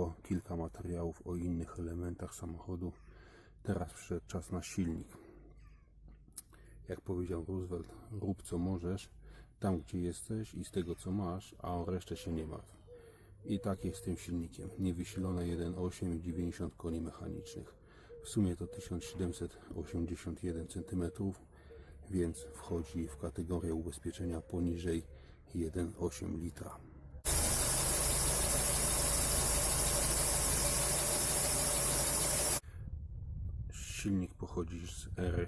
było kilka materiałów o innych elementach samochodu. Teraz przyszedł czas na silnik. Jak powiedział Roosevelt, rób co możesz, tam gdzie jesteś i z tego co masz, a o resztę się nie martw. I tak jest z tym silnikiem. Niewysilone 1,8 i 90 koni mechanicznych. W sumie to 1781 cm, więc wchodzi w kategorię ubezpieczenia poniżej 1,8 litra. Silnik pochodzi z ery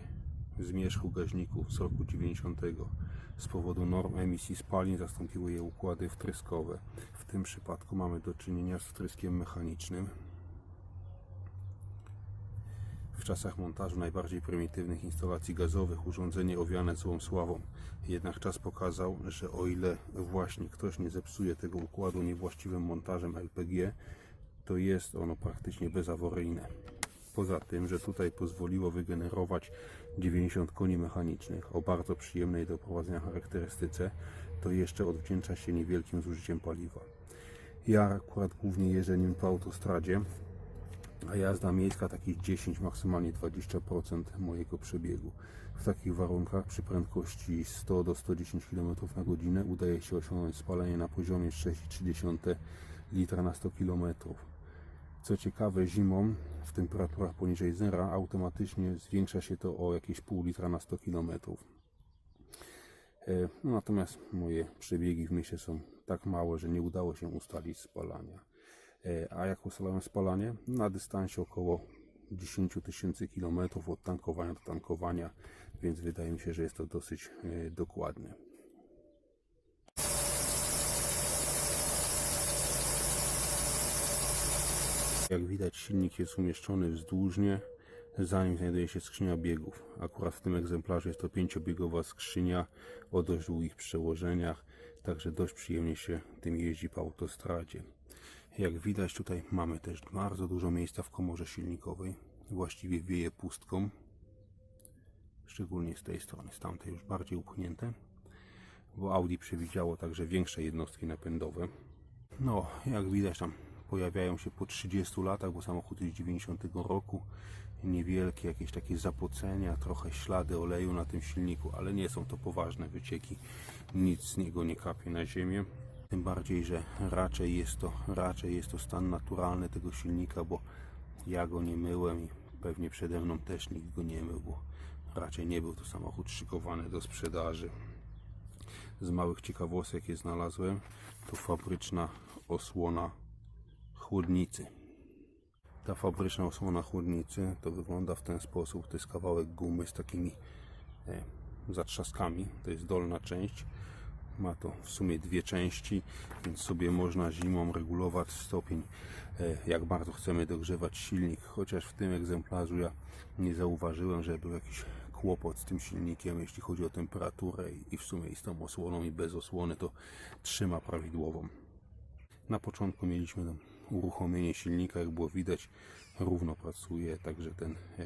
zmierzchu gaźników z roku 90. Z powodu norm emisji spalin zastąpiły je układy wtryskowe. W tym przypadku mamy do czynienia z wtryskiem mechanicznym. W czasach montażu najbardziej prymitywnych instalacji gazowych urządzenie owiane złą sławą. Jednak czas pokazał, że o ile właśnie ktoś nie zepsuje tego układu niewłaściwym montażem LPG, to jest ono praktycznie bezawaryjne. Poza tym, że tutaj pozwoliło wygenerować 90 koni mechanicznych o bardzo przyjemnej do prowadzenia charakterystyce, to jeszcze odwdzięcza się niewielkim zużyciem paliwa. Ja akurat głównie jeżdżę nim po autostradzie, a jazda miejska takich 10, maksymalnie 20% mojego przebiegu. W takich warunkach przy prędkości 100 do 110 km na godzinę udaje się osiągnąć spalanie na poziomie 6,3 litra na 100 km. Co ciekawe, zimą w temperaturach poniżej zera automatycznie zwiększa się to o jakieś pół litra na 100 km. No, natomiast moje przebiegi w mieście są tak małe, że nie udało się ustalić spalania. E, A jak ustalałem spalanie? Na dystansie około 10 tysięcy kilometrów od tankowania do tankowania, więc wydaje mi się, że jest to dosyć e, dokładne. Jak widać silnik jest umieszczony wzdłużnie, za nim znajduje się skrzynia biegów. Akurat w tym egzemplarzu jest to pięciobiegowa skrzynia o dość długich przełożeniach, także dość przyjemnie się tym jeździ po autostradzie. Jak widać tutaj mamy też bardzo dużo miejsca w komorze silnikowej. Właściwie wieje pustką, szczególnie z tej strony, z tamtej już bardziej upchnięte, bo Audi przewidziało także większe jednostki napędowe. No, jak widać tam pojawiają się po 30 latach, bo samochód jest z 90 roku. Niewielkie jakieś takie zapocenia, trochę ślady oleju na tym silniku, ale nie są to poważne wycieki. Nic z niego nie kapie na ziemię. Tym bardziej, że raczej jest to, raczej jest to stan naturalny tego silnika, bo ja go nie myłem i pewnie przede mną też nikt go nie mył, bo raczej nie był to samochód szykowany do sprzedaży. Z małych ciekawostek je znalazłem, to fabryczna osłona chłodnicy. Ta fabryczna osłona chłodnicy to wygląda w ten sposób. To jest kawałek gumy z takimi e, zatrzaskami. To jest dolna część. Ma to w sumie dwie części, więc sobie można zimą regulować stopień, e, jak bardzo chcemy dogrzewać silnik. Chociaż w tym egzemplarzu ja nie zauważyłem, że był jakiś kłopot z tym silnikiem, jeśli chodzi o temperaturę i- w sumie i z tą osłoną i bez osłony to trzyma prawidłową. Na początku mieliśmy tam uruchomienie silnika, jak było widać, równo pracuje, także ten e,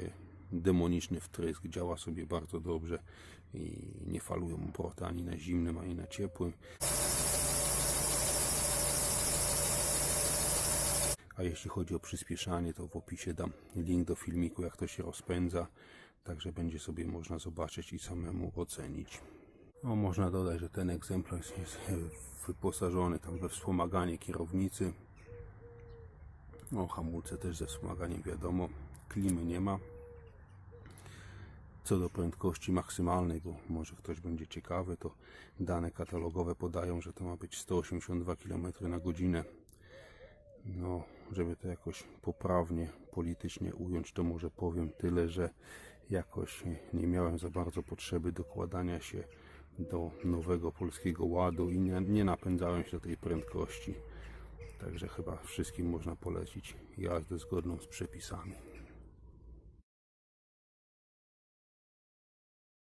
demoniczny wtrysk działa sobie bardzo dobrze i nie falują obroty ani na zimnym, ani na ciepłym. A jeśli chodzi o przyspieszanie, to w opisie dam link do filmiku, jak to się rozpędza, także będzie sobie można zobaczyć i samemu ocenić. No, można dodać, że ten egzemplarz jest wyposażony tam we wspomaganie kierownicy. No, hamulce też ze wspomaganiem wiadomo. Klimy nie ma. Co do prędkości maksymalnej, bo może ktoś będzie ciekawy, to dane katalogowe podają, że to ma być 182 km na godzinę. No, żeby to jakoś poprawnie, politycznie ująć, to może powiem tyle, że jakoś nie miałem za bardzo potrzeby dokładania się do nowego polskiego ładu i nie, nie napędzałem się do tej prędkości. Także chyba wszystkim można polecić jazdę zgodną z przepisami.